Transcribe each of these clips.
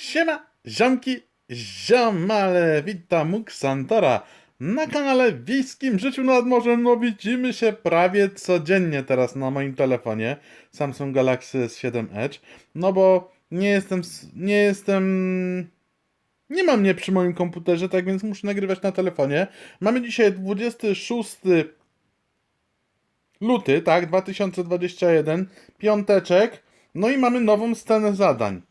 Siema, ziomki, ziomale, witam Muxantora na kanale Wiejskim Życiu nad Morzem. No widzimy się prawie codziennie teraz na moim telefonie Samsung Galaxy S7 Edge, no bo nie jestem, nie jestem, nie mam mnie przy moim komputerze, tak więc muszę nagrywać na telefonie. Mamy dzisiaj 26 luty, tak, 2021, piąteczek, no i mamy nową scenę zadań.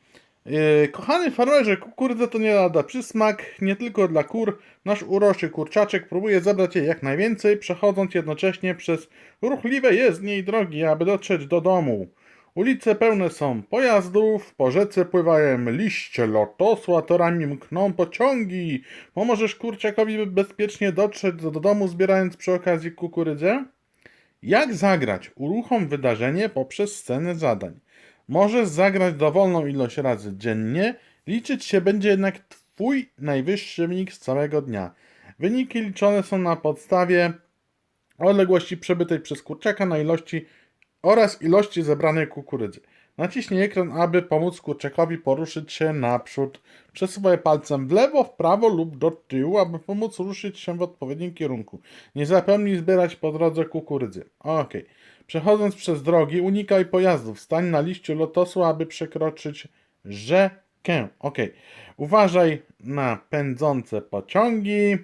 Yy, kochany farmerze, kukurydza to nie lada przysmak, nie tylko dla kur. Nasz uroczy kurczaczek próbuje zabrać jej jak najwięcej, przechodząc jednocześnie przez ruchliwe jezdnie i drogi, aby dotrzeć do domu. Ulice pełne są pojazdów, po rzece pływają liście lotosu, a torami mkną pociągi. Pomożesz kurczakowi bezpiecznie dotrzeć do, do domu, zbierając przy okazji kukurydzę? Jak zagrać? Uruchom wydarzenie poprzez scenę zadań. Możesz zagrać dowolną ilość razy dziennie, liczyć się będzie jednak Twój najwyższy wynik z całego dnia. Wyniki liczone są na podstawie odległości przebytej przez kurczaka na ilości oraz ilości zebranej kukurydzy. Naciśnij ekran, aby pomóc kurczakowi poruszyć się naprzód. Przesuwaj palcem w lewo, w prawo lub do tyłu, aby pomóc ruszyć się w odpowiednim kierunku. Nie zapomnij zbierać po drodze kukurydzy. Ok. Przechodząc przez drogi, unikaj pojazdów. Stań na liściu lotosu, aby przekroczyć rzekę. Ok. Uważaj na pędzące pociągi.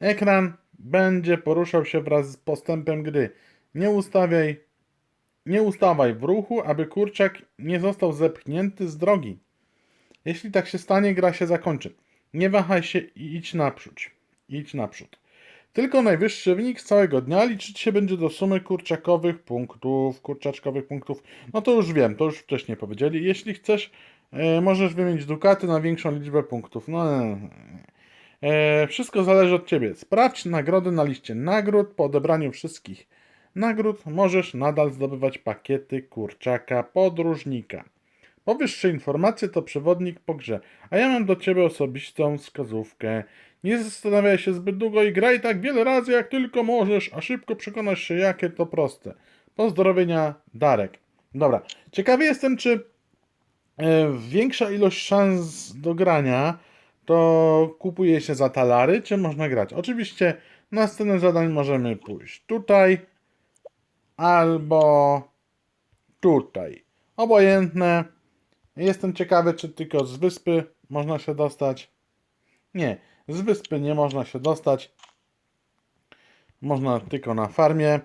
Ekran będzie poruszał się wraz z postępem gry. Nie ustawiaj, nie ustawaj w ruchu, aby kurczak nie został zepchnięty z drogi. Jeśli tak się stanie, gra się zakończy. Nie wahaj się i idź naprzód. Idź naprzód. Tylko najwyższy wynik z całego dnia liczyć się będzie do sumy kurczakowych punktów, kurczaczkowych punktów. No to już wiem, to już wcześniej powiedzieli. Jeśli chcesz, e, możesz wymienić dukaty na większą liczbę punktów. No, e, e, wszystko zależy od ciebie. Sprawdź nagrody na liście nagród. Po odebraniu wszystkich nagród możesz nadal zdobywać pakiety kurczaka podróżnika. Powyższe informacje to przewodnik po grze, a ja mam do ciebie osobistą wskazówkę. Nie zastanawiaj się zbyt długo i graj tak wiele razy jak tylko możesz, a szybko przekonasz się jakie to proste. Pozdrowienia, Darek. Dobra, ciekawy jestem czy e, większa ilość szans do grania to kupuje się za talary, czy można grać? Oczywiście na scenę zadań możemy pójść tutaj albo tutaj. Obojętne. Jestem ciekawy, czy tylko z wyspy można się dostać. Nie, z wyspy nie można się dostać. Można tylko na farmie.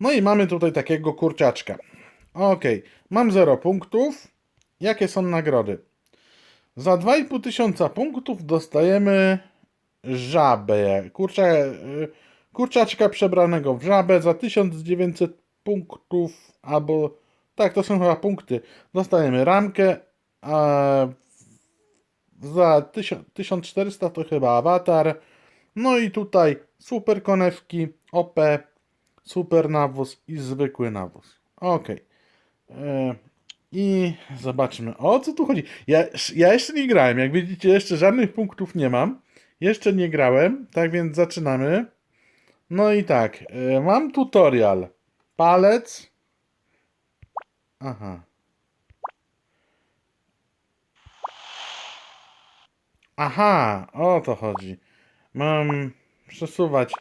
No i mamy tutaj takiego kurczaczka. Ok, mam 0 punktów. Jakie są nagrody? Za 2,5 tysiąca punktów dostajemy żabę. Kurcza, kurczaczka przebranego w żabę za 1900 punktów, albo tak, to są chyba punkty. Dostajemy ramkę, a za 1000 1400 to chyba awatar. No i tutaj super konewki, OP, super nawóz i zwykły nawóz. Ok. E, I zobaczmy, o co tu chodzi. Ja, ja jeszcze nie grałem, jak widzicie, jeszcze żadnych punktów nie mam. Jeszcze nie grałem, tak więc zaczynamy. No i tak, e, mam tutorial. Palec. Aha. Aha, o to chodzi. Mam przesuwać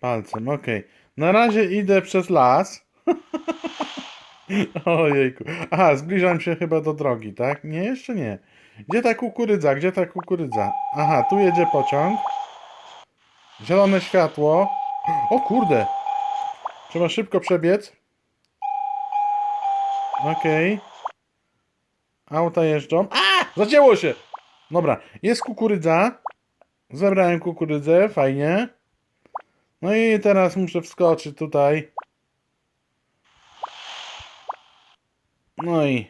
palcem, okej. Na razie idę przez las. Ojejku. Aha, zbliżam się chyba do drogi, tak? Nie, jeszcze nie. Gdzie ta kukurydza? Gdzie ta kukurydza? Aha, tu jedzie pociąg. Zielone światło. O kurde. Trzeba szybko przebiec. Okej. Auta jeżdżą. A! Zacięło się! Dobra, jest kukurydza. Zebrałem kukurydzę, fajnie. No i teraz muszę wskoczyć tutaj. No i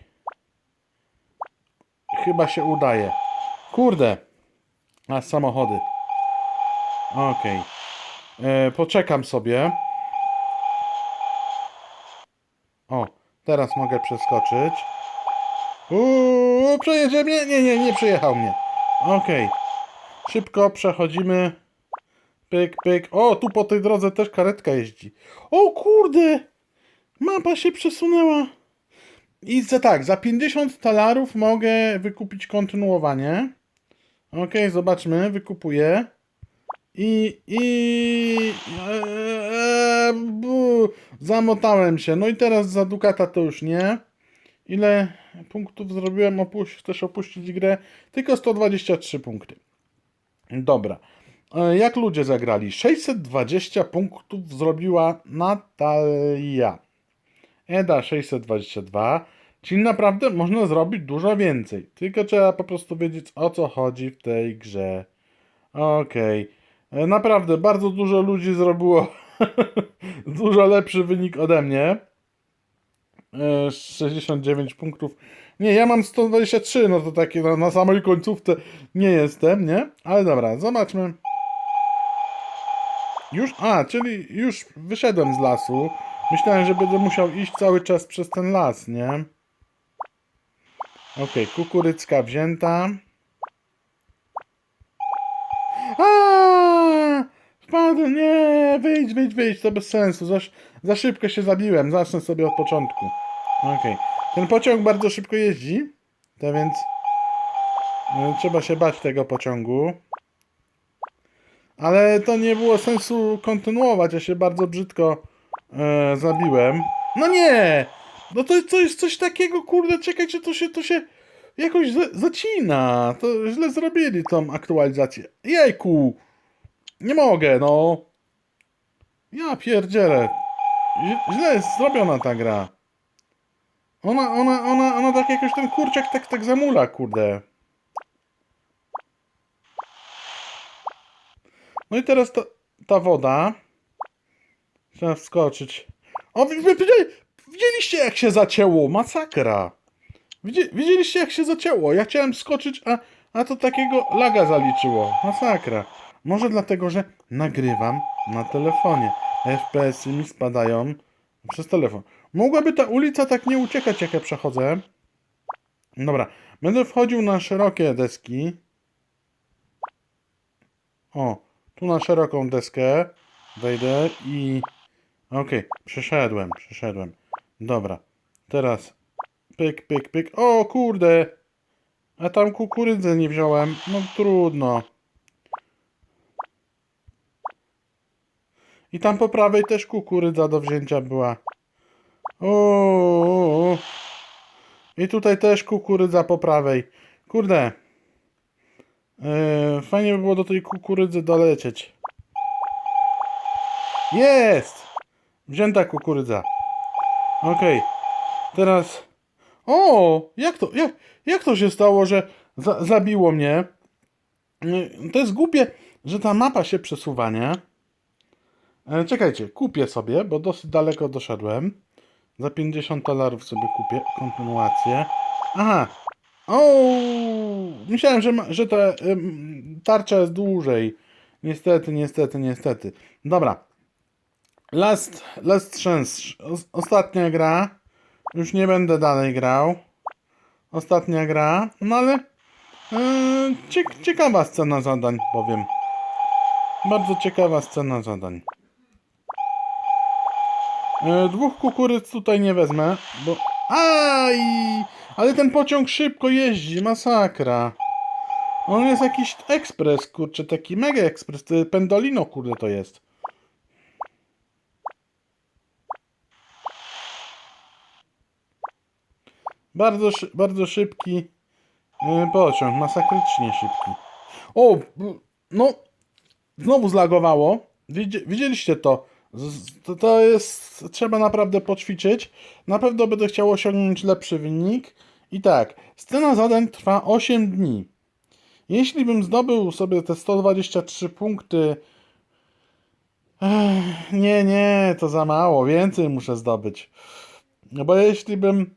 chyba się udaje. Kurde. A samochody. Okej. E, Poczekam sobie. O, teraz mogę przeskoczyć. Uuu, przejedzie mnie? Nie, nie, nie przejechał mnie. Okej. Szybko przechodzimy. Pyk, pyk. O, tu po tej drodze też karetka jeździ. O kurde! Mapa się przesunęła. I za tak, za 50 talarów mogę wykupić kontynuowanie. Ok, zobaczmy, wykupuję. I, i, e, bu, zamotałem się. No i teraz za Dukata to już nie. Ile punktów zrobiłem? Opuś, chcesz opuścić grę? Tylko 123 punkty. Dobra. E, Jak ludzie zagrali? 620 punktów zrobiła Natalia. Eda 622. Czyli naprawdę można zrobić dużo więcej. Tylko trzeba po prostu wiedzieć o co chodzi w tej grze. Okej. E, Naprawdę bardzo dużo ludzi zrobiło dużo lepszy wynik ode mnie. E, 69 punktów. Nie, ja mam 123, no to takie na, na samej końcówce nie jestem, nie? Ale dobra, zobaczmy. Już, a, czyli już wyszedłem z lasu. Myślałem, że będę musiał iść cały czas przez ten las, nie? Okej, kukurycka wzięta. Wyjdź, wyjdź, wyjdź, to bez sensu. Za, za szybko się zabiłem, zacznę sobie od początku. Okej. Ten pociąg bardzo szybko jeździ, więc e, trzeba się bać tego pociągu. Ale to nie było sensu kontynuować, ja się bardzo brzydko e, zabiłem. No nie! No to, to jest coś takiego, kurde, czekaj, czy to się, to się jakoś za, zacina. To źle zrobili tą aktualizację. Jejku! Nie mogę, no. Ja pierdzielę. Źle jest zrobiona ta gra. Ona, ona, ona, ona tak jakoś ten kurczak tak, tak zamula, kurde. No i teraz ta, ta woda. Trzeba wskoczyć. O, wi- wi- wi- widzieliście jak się zacięło? Masakra. Widzi, widzieliście jak się zacięło? Ja chciałem skoczyć, a, a to takiego laga zaliczyło. Masakra. Może dlatego, że nagrywam na telefonie. FPS-y mi spadają przez telefon. Mogłaby ta ulica tak nie uciekać, jak ja przechodzę. Dobra, będę wchodził na szerokie deski. O, tu na szeroką deskę wejdę i... Okej, przeszedłem, przeszedłem. Dobra, teraz pyk, pyk, pyk. O kurde! A tam kukurydzę nie wziąłem. No trudno. I tam po prawej też kukurydza do wzięcia była. O. I tutaj też kukurydza po prawej. Kurde. Yy, fajnie by było do tej kukurydzy dolecieć. Jest! Wzięta kukurydza. Okej. Teraz. O! Jak to, jak, jak to się stało, że za, zabiło mnie? Yy, To jest głupie, że ta mapa się przesuwa, nie? E, Czekajcie, kupię sobie, bo dosyć daleko doszedłem. Za 50 dolarów sobie kupię kontynuację. Aha. O, myślałem, że, ma, że ta em, tarcza jest dłużej. Niestety, niestety, niestety. Dobra. Last, last chance. Os- Ostatnia gra. Już nie będę dalej grał. Ostatnia gra. No ale ciek ciekawa scena zadań, powiem. Bardzo ciekawa scena zadań. E, Dwóch kukurydz tutaj nie wezmę, bo... Aj! Ale ten pociąg szybko jeździ, masakra. On jest jakiś ekspres, kurczę, taki mega ekspres. Pendolino, kurde, to jest. Bardzo, bardzo szybki e, pociąg, masakrycznie szybki. O, no, znowu zlagowało. Widzi, widzieliście to? To, to jest. Trzeba naprawdę poćwiczyć. Na pewno będę chciał osiągnąć lepszy wynik. I tak, scena zadań trwa 8 dni. Jeśli bym zdobył sobie te 123 punkty. Ech, nie, nie, to za mało. Więcej muszę zdobyć. No bo jeśli bym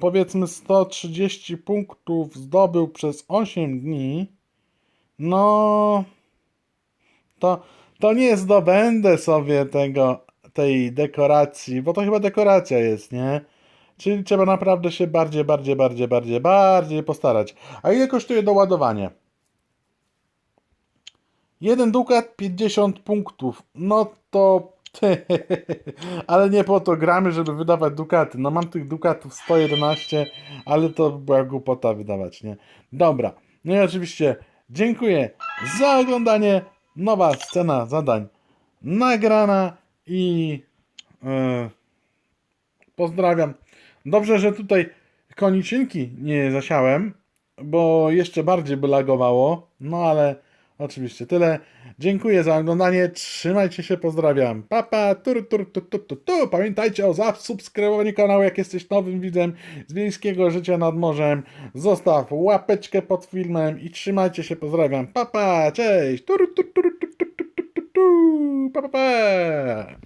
powiedzmy 130 punktów zdobył przez 8 dni, no to, to nie zdobędę sobie tego, tej dekoracji, bo to chyba dekoracja jest, nie? Czyli trzeba naprawdę się bardziej, bardziej, bardziej, bardziej, bardziej postarać. A ile kosztuje doładowanie? Jeden dukat 50 punktów. No to ale nie po to gramy, żeby wydawać dukaty. No mam tych dukatów 111, ale to była głupota wydawać, nie? Dobra. No i oczywiście dziękuję za oglądanie. Nowa scena zadań nagrana i e, pozdrawiam. Dobrze, że tutaj koniczynki nie zasiałem, bo jeszcze bardziej by lagowało. No ale oczywiście tyle. Dziękuję za oglądanie. Trzymajcie się, pozdrawiam. Papa, tur, tur, tu, tu, tu, tu. Pamiętajcie o zasubskrybowaniu kanału, jak jesteś nowym widzem z wiejskiego życia nad morzem. Zostaw łapeczkę pod filmem i trzymajcie się, pozdrawiam. Papa, cześć. Tur, tur, tur, tur, tur, tur, tur, tu. Pa, pa, pa.